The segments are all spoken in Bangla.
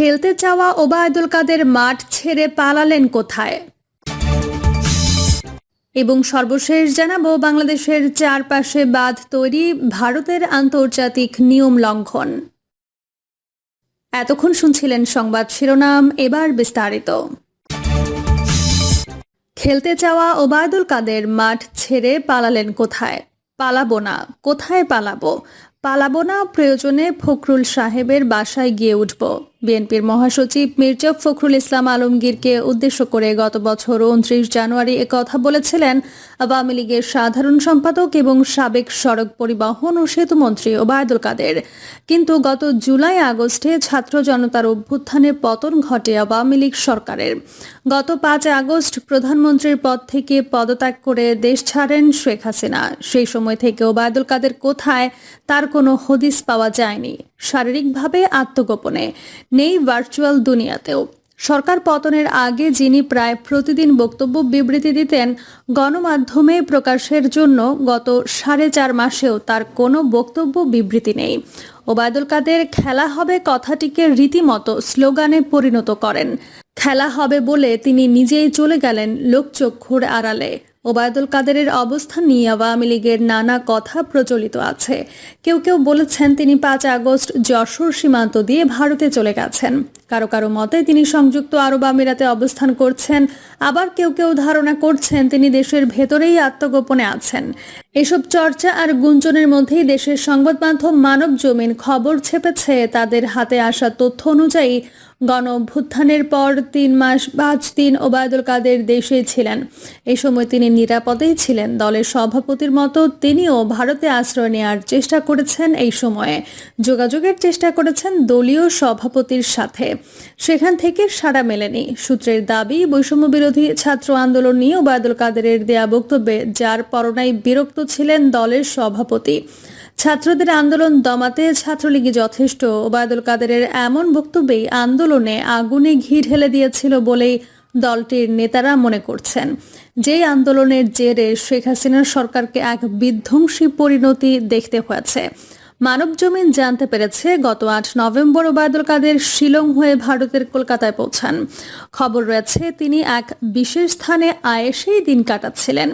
খেলতে চাওয়া ওবায়দুল কাদের মাঠ ছেড়ে পালালেন কোথায়? এবং সর্বশেষ জানাব, বাংলাদেশের চারপাশে বাঁধ তৈরি, ভারতের আন্তর্জাতিক নিয়ম লঙ্ঘন। এতক্ষণ শুনছিলেন সংবাদ শিরোনাম, এবার বিস্তারিত। খেলতে চাওয়া ওবায়দুল কাদের মাঠ ছেড়ে পালালেন কোথায়? পালাবো না। কোথায় পালাবো? পালাবো না প্রয়োজনে ফখরুল সাহেবের বাসায় গিয়ে উঠব। বিএনপির মহাসচিব মির্জা ফখরুল ইসলাম আলমগীরকে উদ্দেশ্য করে গত বছর উনত্রিশ জানুয়ারি কথা বলেছিলেন আওয়ামী লীগের সাধারণ সম্পাদক এবং সাবেক সড়ক পরিবহন ও সেতুমন্ত্রী ওবায়দুল কাদের। কিন্তু গত জুলাই আগস্টে ছাত্র জনতার অভ্যুত্থানে পতন ঘটে আওয়ামী লীগ সরকারের। গত পাঁচ আগস্ট প্রধানমন্ত্রীর পদ থেকে পদত্যাগ করে দেশ ছাড়েন শেখ হাসিনা। সেই সময় থেকে ওবায়দুল কাদের কোথায় তার কোনো হদিস পাওয়া যায়নি। শারীরিকভাবে আত্মগোপনে, নেই ভার্চুয়াল দুনিয়াতেও। সরকার পতনের আগে যিনি প্রায় প্রতিদিন বক্তব্য বিবৃতি দিতেন, গণমাধ্যমে প্রকাশের জন্য গত সাড়ে চার মাসেও তার কোনো বক্তব্য বিবৃতি নেই। ওবায়দুল কাদের, খেলা হবে কথাটিকে রীতিমতো স্লোগানে পরিণত করেন। খেলা হবে বলে তিনি নিজেই চলে গেলেন লোকচক্ষুর আড়ালে। ওবায়দুল কাদেরের অবস্থান নিয়ে আওয়ামী লীগের নানা কথা প্রচলিত আছে। কেউ কেউ বলেছেন তিনি পাঁচ আগস্ট যশোর সীমান্ত দিয়ে ভারতে চলে গেছেন। কারও কারও মতে তিনি সংযুক্ত আরব আমিরাতে অবস্থান করছেন। আবার কেউ কেউ ধারণা করছেন তিনি দেশের ভেতরেই আত্মগোপনে আছেন। এসব চর্চা আর গুঞ্জনের মধ্যেই দেশের সংবাদ মাধ্যম মানব জমিন খবর ছেপেছে। তাদের হাতে আসা তথ্য অনুযায়ী গণ অভ্যুত্থানের পর তিন মাস পাঁচ দিন ওবায়দুল কাদের দেশে ছিলেন। এই সময় তিনি নিরাপদেই ছিলেন। দলের সভাপতির মতো তিনিও ভারতে আশ্রয় নেওয়ার চেষ্টা করেছেন এই সময়ে। যোগাযোগের চেষ্টা করেছেন দলীয় সভাপতির সাথে। সেখান থেকে সাড়া মেলেনি। সূত্রের দাবি, বৈষম্য বিরোধী ছাত্র আন্দোলন নিয়ে ওবায়দুল কাদেরের দেয়া বক্তব্যে যার পরনায় বিরক্ত ছিলেন দলের সভাপতি। ছাত্রদের আন্দোলন দমাতে ছাত্রলীগই যথেষ্ট। ওবায়দুল কাদেরের এমন বক্তব্যেই আন্দোলনে আগুনে ঘি ঢেলে দিয়েছিল বলেই দলটির নেতারা মনে করছেন। যেই আন্দোলনের জেরে শেখ হাসিনার সরকারকে এক বিধ্বংসী পরিণতি দেখতে হয়েছে। মানব জমিন জানতে পেরেছে, গত আট নভেম্বর ওবায়দুল কাদের শিলং হয়ে ভারতের কলকাতায় পৌঁছান। খবর রয়েছে, তিনি এক বিশেষ স্থানে আয়েসেই দিন কাটাচ্ছিলেন।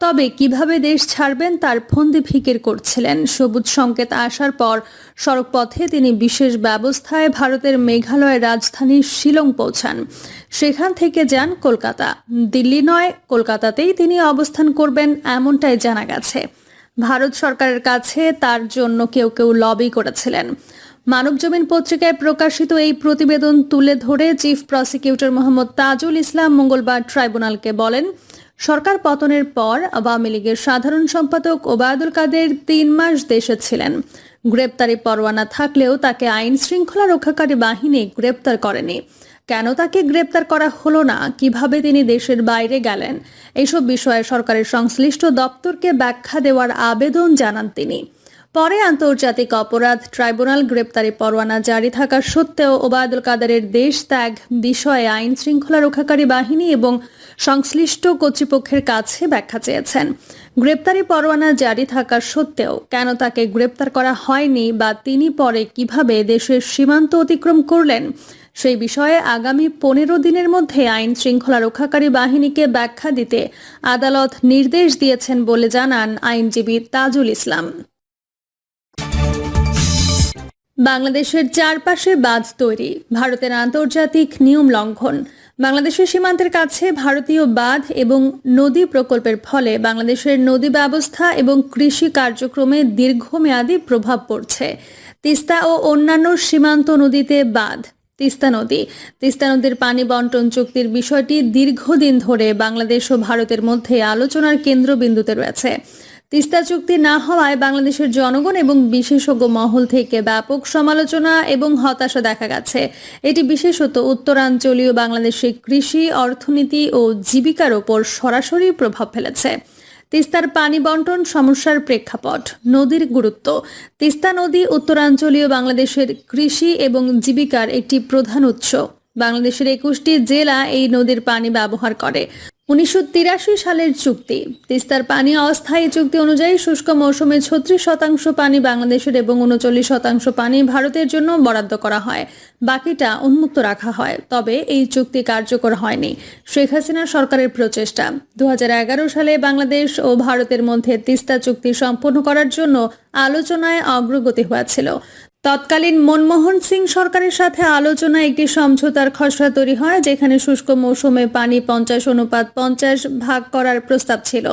তবে কীভাবে দেশ ছাড়বেন তার ফন্দি ফিকির করছিলেন। সবুজ সংকেত আসার পর সড়কপথে তিনি বিশেষ ব্যবস্থায় ভারতের মেঘালয়ের রাজধানী শিলং পৌঁছান। সেখান থেকে যান কলকাতা। দিল্লি নয়, কলকাতাতেই তিনি অবস্থান করবেন, এমনটাই জানা গেছে। ভারত সরকারের কাছে তার জন্য কেউ কেউ লবি করেছিলেন। মানবজমিন পত্রিকায় প্রকাশিত এই প্রতিবেদন তুলে ধরে চিফ প্রসিকিউটর মোহাম্মদ তাজুল ইসলাম মঙ্গলবার ট্রাইব্যুনালকে বলেন, সরকার পতনের পর আওয়ামী লীগের সাধারণ সম্পাদক ওবায়দুল কাদের তিন মাস দেশে ছিলেন। গ্রেপ্তারি পরোয়ানা থাকলেও তাকে আইন শৃঙ্খলা রক্ষাকারী বাহিনী গ্রেপ্তার করেনি। কেন তাকে গ্রেপ্তার করা হলো না? কীভাবে তিনি দেশের বাইরে গেলেন? এইসব বিষয়ে সরকারের সংশ্লিষ্ট দপ্তরকে ব্যাখ্যা দেওয়ার আবেদন জানান তিনি। পরে আন্তর্জাতিক অপরাধ ট্রাইব্যুনাল গ্রেপ্তারি পরোয়ানা জারি থাকা সত্ত্বেও ওবায়দুল কাদারের দেশ ত্যাগ বিষয়ে আইন শৃঙ্খলা রক্ষাকারী বাহিনী এবং সংশ্লিষ্ট কর্তৃপক্ষের কাছে ব্যাখ্যা চেয়েছেন। গ্রেপ্তারি পরোয়ানা জারি থাকা সত্ত্বেও কেন তাকে গ্রেপ্তার করা হয়নি বা তিনি পরে কীভাবে দেশের সীমান্ত অতিক্রম করলেন, সেই বিষয়ে আগামী পনেরো দিনের মধ্যে আইন শৃঙ্খলা রক্ষাকারী বাহিনীকে ব্যাখ্যা দিতে আদালত নির্দেশ দিয়েছেন বলে জানান আইনজীবী তাজুল ইসলাম। বাংলাদেশের চারপাশে বাঁধ তৈরি, ভারতের আন্তর্জাতিক নিয়ম লঙ্ঘন। বাংলাদেশের সীমান্তের কাছে ভারতীয় বাঁধ এবং নদী প্রকল্পের ফলে বাংলাদেশের নদী ব্যবস্থা এবং কৃষি কার্যক্রমে দীর্ঘমেয়াদী প্রভাব পড়ছে। তিস্তা ও অন্যান্য সীমান্ত নদীতে বাঁধ, তিস্তা নদী। তিস্তা নদীর পানি বন্টন চুক্তির বিষয়টি দীর্ঘদিন ধরে বাংলাদেশ ও ভারতের মধ্যে আলোচনার কেন্দ্রবিন্দুতে রয়েছে। তিস্তা চুক্তি না হওয়ায় বাংলাদেশের জনগণ এবং বিশেষজ্ঞ মহল থেকে ব্যাপক সমালোচনা এবং হতাশা দেখা গেছে। এটি বিশেষত উত্তরাঞ্চলীয় বাংলাদেশের কৃষি, অর্থনীতি ও জীবিকার ওপর সরাসরি প্রভাব ফেলেছে। তিস্তার পানি বন্টন সমস্যার প্রেক্ষাপট, নদীর গুরুত্ব। তিস্তা নদী উত্তরাঞ্চলীয় বাংলাদেশের কৃষি এবং জীবিকার একটি প্রধান উৎস। বাংলাদেশের একুশটি জেলা এই নদীর পানি ব্যবহার করে। উনিশশো তিরাশি সালের চুক্তি। তিস্তার পানি অস্থায়ী চুক্তি অনুযায়ী শুষ্ক মৌসুমে ছত্রিশ শতাংশ পানি বাংলাদেশের এবং উনচল্লিশ শতাংশ পানি ভারতের জন্য বরাদ্দ করা হয়। বাকিটা উন্মুক্ত রাখা হয়। তবে এই চুক্তি কার্যকর হয়নি। শেখ হাসিনা সরকারের প্রচেষ্টা। দু হাজার এগারো সালে বাংলাদেশ ও ভারতের মধ্যে তিস্তা চুক্তি সম্পন্ন করার জন্য আলোচনায় অগ্রগতি হয়েছিল। তৎকালীন মনমোহন সিং সরকারের সাথে আলোচনা একটি সমঝোতার খসড়া তৈরি হয়, যেখানে শুষ্ক মৌসুমে পানি পঞ্চাশ অনুপাত পঞ্চাশ ভাগ করার প্রস্তাব ছিল।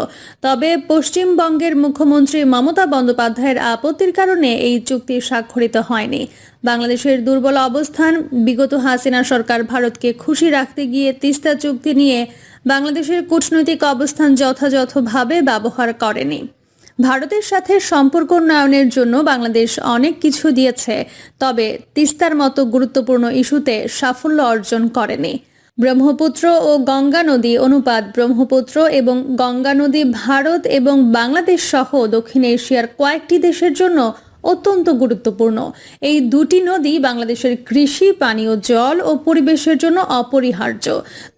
তবে পশ্চিমবঙ্গের মুখ্যমন্ত্রী মমতা বন্দ্যোপাধ্যায়ের আপত্তির কারণে এই চুক্তি স্বাক্ষরিত হয়নি। বাংলাদেশের দুর্বল অবস্থান, বিগত হাসিনা সরকার ভারতকে খুশি রাখতে গিয়ে তিস্তা চুক্তি নিয়ে বাংলাদেশের কূটনৈতিক অবস্থান যথাযথভাবে ব্যবহার করেনি। ভারতের সাথে সম্পর্ক উন্নয়নের জন্য বাংলাদেশ অনেক কিছু দিয়েছে, তবে তিস্তার মতো গুরুত্বপূর্ণ ইস্যুতে সাফল্য অর্জন করেনি। ব্রহ্মপুত্র ও গঙ্গা নদী অনুপাত ব্রহ্মপুত্র এবং গঙ্গা নদী ভারত এবং বাংলাদেশ সহ দক্ষিণ এশিয়ার কয়েকটি দেশের জন্য অত্যন্ত গুরুত্বপূর্ণ। এই দুটি নদী বাংলাদেশের কৃষি, পানীয় জল ও পরিবেশের জন্য অপরিহার্য।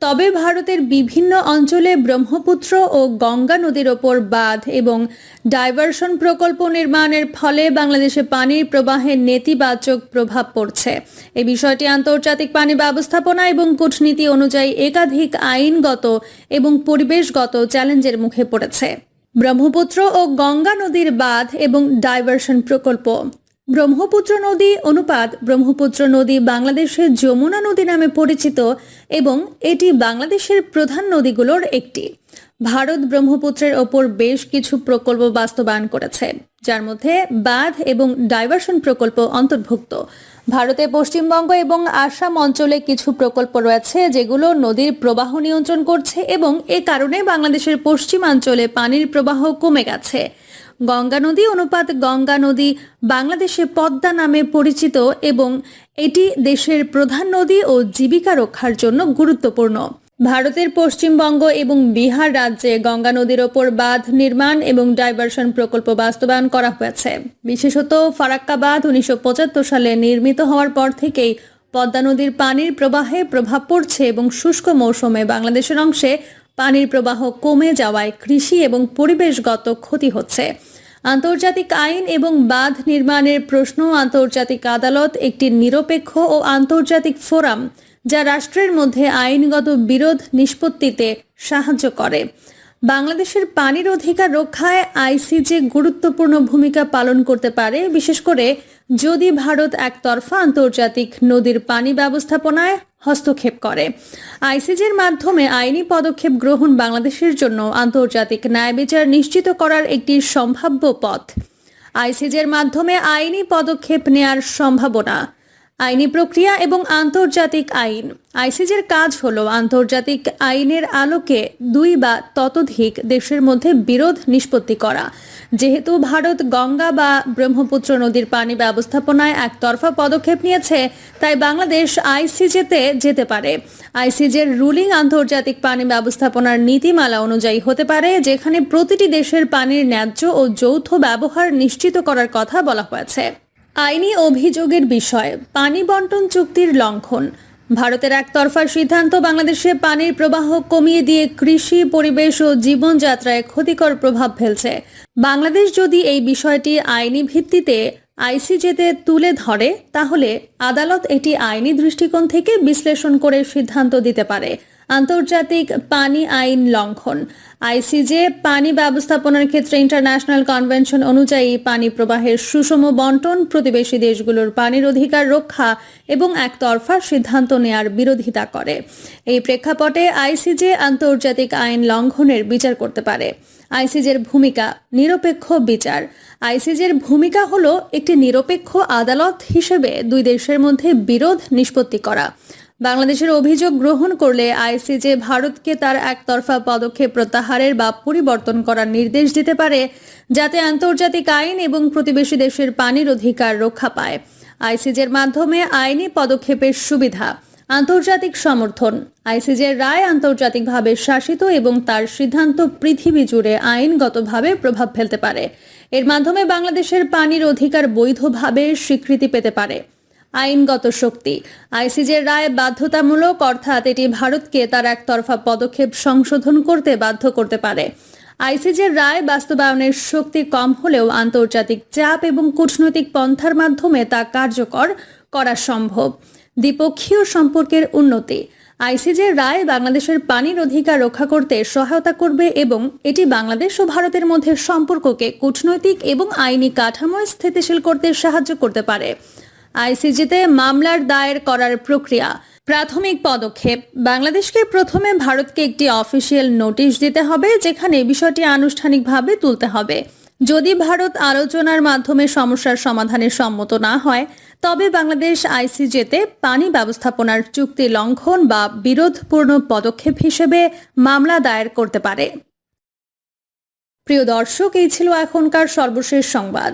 তবে ভারতের বিভিন্ন অঞ্চলে ব্রহ্মপুত্র ও গঙ্গা নদীর ওপর বাঁধ এবং ডাইভারশন প্রকল্প নির্মাণের ফলে বাংলাদেশে পানির প্রবাহে নেতিবাচক প্রভাব পড়ছে। এই বিষয়টি আন্তর্জাতিক পানি ব্যবস্থাপনা এবং কূটনীতি অনুযায়ী একাধিক আইনগত এবং পরিবেশগত চ্যালেঞ্জের মুখে পড়েছে। ব্রহ্মপুত্র ও গঙ্গা নদীর বাঁধ এবং ডাইভারশন প্রকল্প। ব্রহ্মপুত্র নদী অনুপাত ব্রহ্মপুত্র নদী বাংলাদেশের যমুনা নদী নামে পরিচিত এবং এটি বাংলাদেশের প্রধান নদীগুলোর একটি। ভারত ব্রহ্মপুত্রের ওপর বেশ কিছু প্রকল্প বাস্তবায়ন করেছে, যার মধ্যে বাঁধ এবং ডাইভারশন প্রকল্প অন্তর্ভুক্ত। ভারতে পশ্চিমবঙ্গ এবং আসাম অঞ্চলে কিছু প্রকল্প রয়েছে, যেগুলো নদীর প্রবাহ নিয়ন্ত্রণ করছে এবং এ কারণে বাংলাদেশের পশ্চিমাঞ্চলে পানির প্রবাহ কমে গেছে। গঙ্গা নদী অনুপাত গঙ্গা নদী বাংলাদেশে পদ্মা নামে পরিচিত এবং এটি দেশের প্রধান নদী ও জীবিকা রক্ষার জন্য গুরুত্বপূর্ণ। ভারতের পশ্চিমবঙ্গ এবং বিহার রাজ্যে গঙ্গা নদীর ওপর বাঁধ নির্মাণ এবং ডাইভারশন প্রকল্প বাস্তবায়ন করা হয়েছে। বিশেষত ফারাক্কা বাঁধ উনিশশো পঁচাত্তর সালে নির্মিত হওয়ার পর থেকেই পদ্মা নদীর পানির প্রবাহে প্রভাব পড়ছে এবং শুষ্ক মৌসুমে বাংলাদেশের অংশে পানির প্রবাহ কমে যাওয়ায় কৃষি এবং পরিবেশগত ক্ষতি হচ্ছে। আন্তর্জাতিক আইন এবং বাঁধ নির্মাণের প্রশ্ন, আন্তর্জাতিক আদালত একটি নিরপেক্ষ ও আন্তর্জাতিক ফোরাম যা রাষ্ট্রের মধ্যে আইনগত বিরোধ নিষ্পত্তিতে সাহায্য করে। বাংলাদেশের পানির অধিকার রক্ষায় আইসিজে গুরুত্বপূর্ণ ভূমিকা পালন করতে পারে। বিশেষ করে যদি ভারত একতরফা আন্তর্জাতিক নদীর পানি ব্যবস্থাপনায় হস্তক্ষেপ করে। আইসিজের মাধ্যমে আইনি পদক্ষেপ গ্রহণ বাংলাদেশের জন্য আন্তর্জাতিক ন্যায় বিচার নিশ্চিত করার একটি সম্ভাব্য পথ। আইসিজের মাধ্যমে আইনি পদক্ষেপ নেয়ার সম্ভাবনা আইনি প্রক্রিয়া এবং আন্তর্জাতিক আইন। আইসিজের কাজ হল আন্তর্জাতিক আইনের আলোকে দুই বা ততোধিক দেশের মধ্যে বিরোধ নিষ্পত্তি করা। যেহেতু ভারত গঙ্গা বা ব্রহ্মপুত্র নদীর পানি ব্যবস্থাপনায় একতরফা পদক্ষেপ নিয়েছে, তাই বাংলাদেশ আইসিজেতে যেতে পারে। আইসিজের রুলিং আন্তর্জাতিক পানি ব্যবস্থাপনার নীতিমালা অনুযায়ী হতে পারে, যেখানে প্রতিটি দেশের পানির ন্যায্য ও যৌথ ব্যবহার নিশ্চিত করার কথা বলা হয়েছে। আইনি অভিযোগের বিষয়, পানি বন্টন চুক্তির লঙ্ঘন। ভারতের একতরফা সিদ্ধান্ত বাংলাদেশে পানির প্রবাহ কমিয়ে দিয়ে কৃষি, পরিবেশ ও জীবনযাত্রায় ক্ষতিকর প্রভাব ফেলছে। বাংলাদেশ যদি এই বিষয়টি আইনি ভিত্তিতে আইসিজেতে তুলে ধরে, তাহলে আদালত এটি আইনি দৃষ্টিকোণ থেকে বিশ্লেষণ করে সিদ্ধান্ত দিতে পারে। আন্তর্জাতিক পানি আইন লঙ্ঘন। আইসিজে পানি ব্যবস্থাপনার ক্ষেত্রে ইন্টারন্যাশনাল কনভেনশন অনুযায়ী পানি প্রবাহের সুষম বন্টন, প্রতিবেশী দেশগুলোর পানির অধিকার রক্ষা এবং একতরফা সিদ্ধান্ত নেয়ার বিরোধিতা করে। এই প্রেক্ষাপটে আইসিজে আন্তর্জাতিক আইন লঙ্ঘনের বিচার করতে পারে। আইসিজের ভূমিকা নিরপেক্ষ বিচার। আইসিজের ভূমিকা হলো একটি নিরপেক্ষ আদালত হিসেবে দুই দেশের মধ্যে বিরোধ নিষ্পত্তি করা। বাংলাদেশের অভিযোগ গ্রহণ করলে আইসিজে ভারতকে তার একতরফা পদক্ষেপ প্রত্যাহারের বা পরিবর্তন করার নির্দেশ দিতে পারে, যাতে আন্তর্জাতিক আইন এবং প্রতিবেশী দেশের পানির অধিকার রক্ষা পায়। আইসিজের মাধ্যমে আইনি পদক্ষেপের সুবিধা, আন্তর্জাতিক সমর্থন, আইসিজের রায় আন্তর্জাতিকভাবে শাসিত এবং তার সিদ্ধান্ত পৃথিবী জুড়ে আইনগতভাবে প্রভাব ফেলতে পারে। এর মাধ্যমে বাংলাদেশের পানির অধিকার বৈধভাবে স্বীকৃতি পেতে পারে। আইনগত শক্তি। আইসিজের রায় বাধ্যতামূলক, অর্থাৎ এটি ভারতকে তার একতরফা পদক্ষেপ সংশোধন করতে বাধ্য করতে পারে। আইসিজের রায় বাস্তবায়নের শক্তি কম হলেও আন্তর্জাতিক চাপ এবং কূটনৈতিক পন্থার মাধ্যমে তা কার্যকর করা সম্ভব। দ্বিপক্ষীয় সম্পর্কের উন্নতি। আইসিজের রায় বাংলাদেশের পানির অধিকার রক্ষা করতে সহায়তা করবে এবং এটি বাংলাদেশ ও ভারতের মধ্যে সম্পর্ককে কূটনৈতিক এবং আইনি কাঠামোয় স্থিতিশীল করতে সাহায্য করতে পারে। আইসিজিতে মামলার দায়ের করার প্রক্রিয়া। প্রাথমিক পদক্ষেপ, বাংলাদেশকে প্রথমে ভারতকে একটি অফিসিয়াল নোটিশ দিতে হবে, যেখানে বিষয়টি আনুষ্ঠানিকভাবে তুলতে হবে। যদি ভারত আলোচনার মাধ্যমে সমস্যার সমাধানে সম্মত না হয়, তবে বাংলাদেশ আইসিজেতে পানি ব্যবস্থাপনার চুক্তি লঙ্ঘন বা বিরোধপূর্ণ পদক্ষেপ হিসেবে মামলা দায়ের করতে পারে। প্রিয় দর্শক, এই ছিল এখনকার সর্বশেষ সংবাদ।